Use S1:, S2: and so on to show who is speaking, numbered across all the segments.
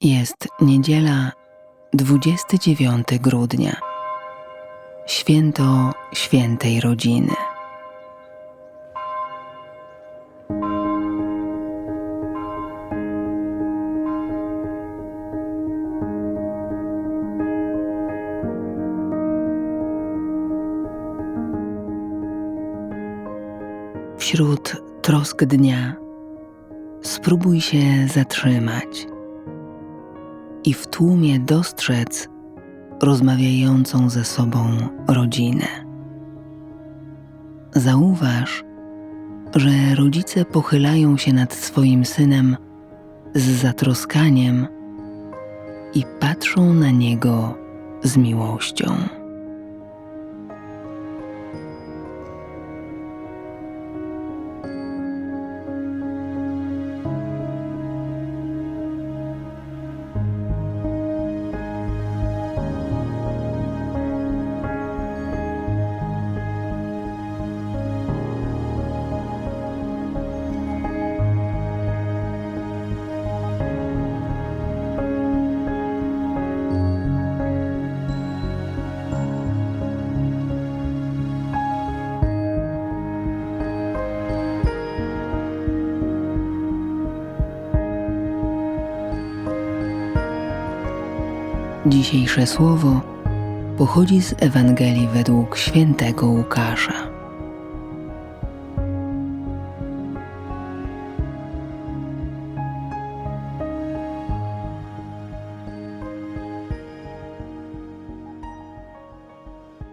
S1: Jest niedziela 29 grudnia. Święto świętej rodziny. Wśród trosk dnia spróbuj się zatrzymać i w tłumie dostrzec rozmawiającą ze sobą rodzinę. Zauważ, że rodzice pochylają się nad swoim synem z zatroskaniem i patrzą na niego z miłością. Dzisiejsze słowo pochodzi z Ewangelii według świętego Łukasza.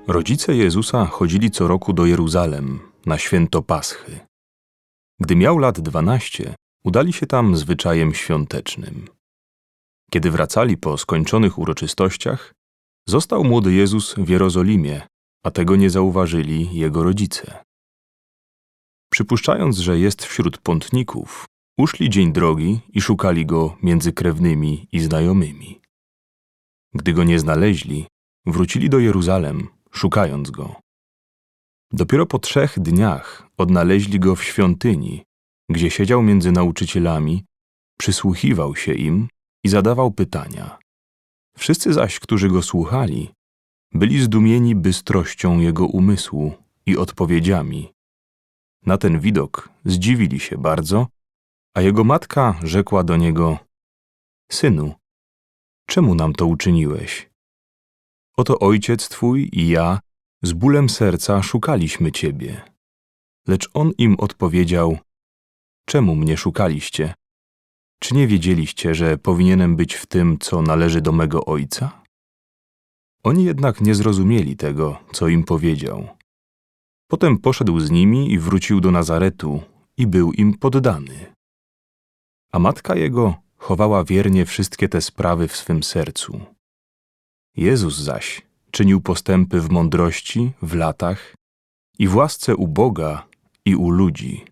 S2: Rodzice Jezusa chodzili co roku do Jeruzalem na święto Paschy. Gdy miał lat dwanaście, udali się tam zwyczajem świątecznym. Kiedy wracali po skończonych uroczystościach, został młody Jezus w Jerozolimie, a tego nie zauważyli jego rodzice. Przypuszczając, że jest wśród pątników, uszli dzień drogi i szukali go między krewnymi i znajomymi. Gdy go nie znaleźli, wrócili do Jeruzalem, szukając go. Dopiero po trzech dniach odnaleźli go w świątyni, gdzie siedział między nauczycielami, przysłuchiwał się im i zadawał pytania. Wszyscy zaś, którzy go słuchali, byli zdumieni bystrością jego umysłu i odpowiedziami. Na ten widok zdziwili się bardzo, a jego matka rzekła do niego: Synu, czemu nam to uczyniłeś? Oto ojciec twój i ja z bólem serca szukaliśmy ciebie. Lecz on im odpowiedział: Czemu mnie szukaliście? Czy nie wiedzieliście, że powinienem być w tym, co należy do mego ojca? Oni jednak nie zrozumieli tego, co im powiedział. Potem poszedł z nimi i wrócił do Nazaretu i był im poddany. A matka jego chowała wiernie wszystkie te sprawy w swym sercu. Jezus zaś czynił postępy w mądrości, w latach i w łasce u Boga i u ludzi.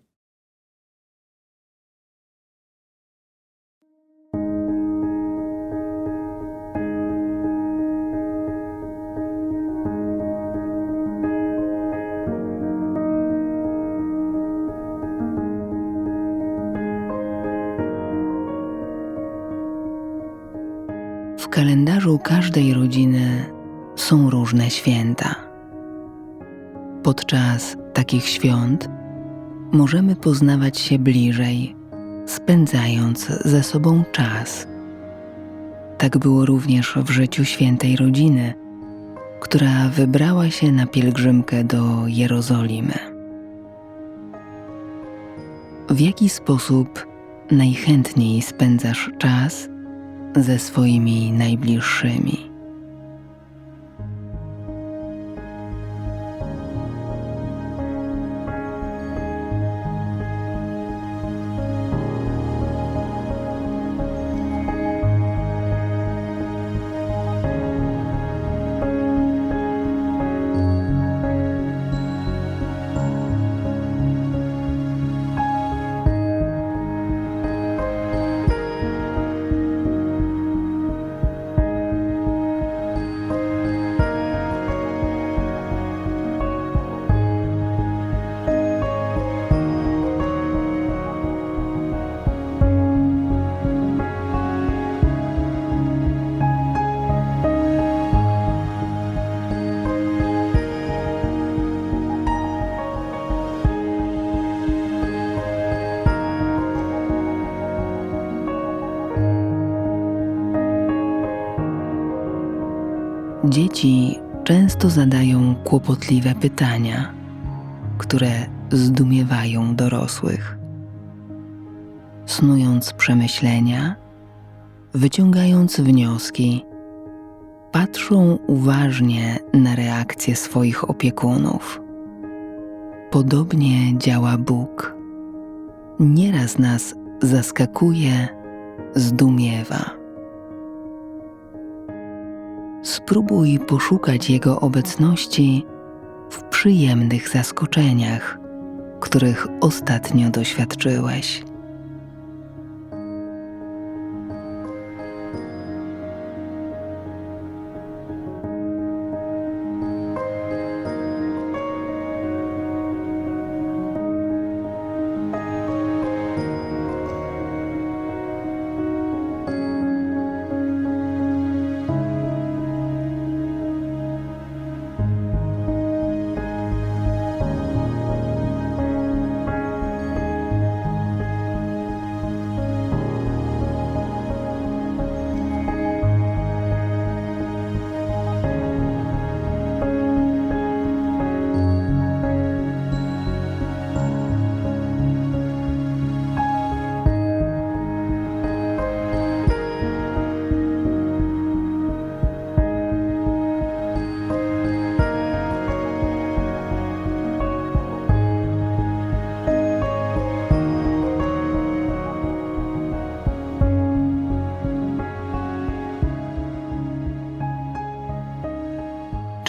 S1: Kalendarzu każdej rodziny są różne święta. Podczas takich świąt możemy poznawać się bliżej, spędzając ze sobą czas. Tak było również w życiu świętej rodziny, która wybrała się na pielgrzymkę do Jerozolimy. W jaki sposób najchętniej spędzasz czas ze swoimi najbliższymi? Dzieci często zadają kłopotliwe pytania, które zdumiewają dorosłych. Snując przemyślenia, wyciągając wnioski, patrzą uważnie na reakcje swoich opiekunów. Podobnie działa Bóg. Nieraz nas zaskakuje, zdumiewa. Spróbuj poszukać Jego obecności w przyjemnych zaskoczeniach, których ostatnio doświadczyłeś.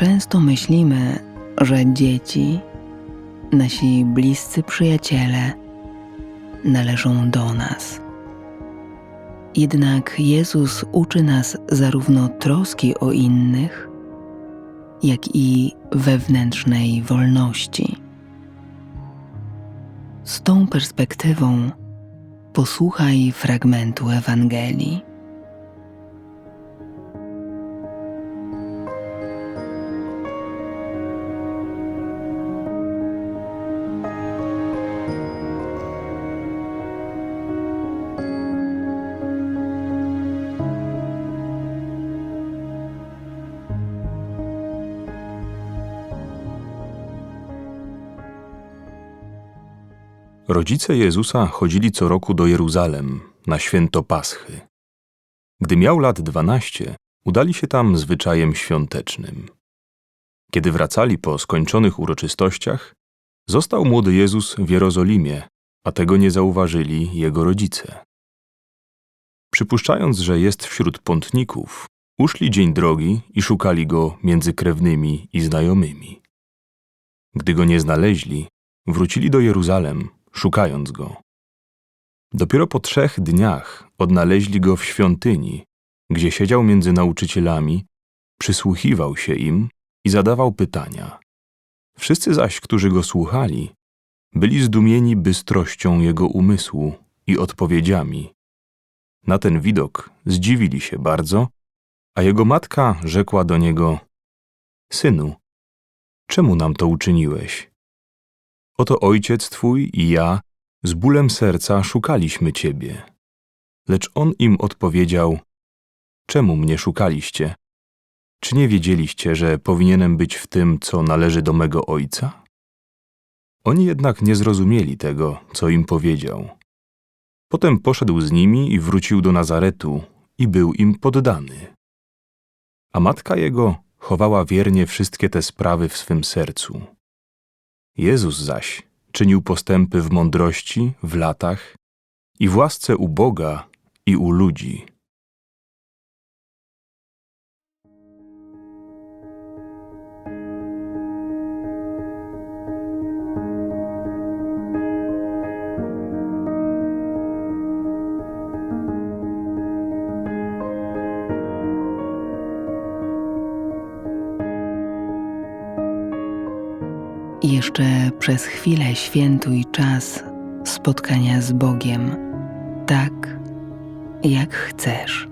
S1: Często myślimy, że dzieci, nasi bliscy przyjaciele, należą do nas. Jednak Jezus uczy nas zarówno troski o innych, jak i wewnętrznej wolności. Z tą perspektywą posłuchaj fragmentu Ewangelii.
S2: Rodzice Jezusa chodzili co roku do Jeruzalem na święto Paschy. Gdy miał lat dwanaście, udali się tam zwyczajem świątecznym. Kiedy wracali po skończonych uroczystościach, został młody Jezus w Jerozolimie, a tego nie zauważyli jego rodzice. Przypuszczając, że jest wśród pątników, uszli dzień drogi i szukali go między krewnymi i znajomymi. Gdy go nie znaleźli, wrócili do Jeruzalem, szukając go. Dopiero po trzech dniach odnaleźli go w świątyni, gdzie siedział między nauczycielami, przysłuchiwał się im i zadawał pytania. Wszyscy zaś, którzy go słuchali, byli zdumieni bystrością jego umysłu i odpowiedziami. Na ten widok zdziwili się bardzo, a jego matka rzekła do niego: Synu, czemu nam to uczyniłeś? Oto ojciec twój i ja z bólem serca szukaliśmy ciebie. Lecz on im odpowiedział: Czemu mnie szukaliście? Czy nie wiedzieliście, że powinienem być w tym, co należy do mego ojca? Oni jednak nie zrozumieli tego, co im powiedział. Potem poszedł z nimi i wrócił do Nazaretu i był im poddany. A matka jego chowała wiernie wszystkie te sprawy w swym sercu. Jezus zaś czynił postępy w mądrości, w latach i w łasce u Boga i u ludzi.
S1: Jeszcze przez chwilę świętuj czas spotkania z Bogiem, tak jak chcesz.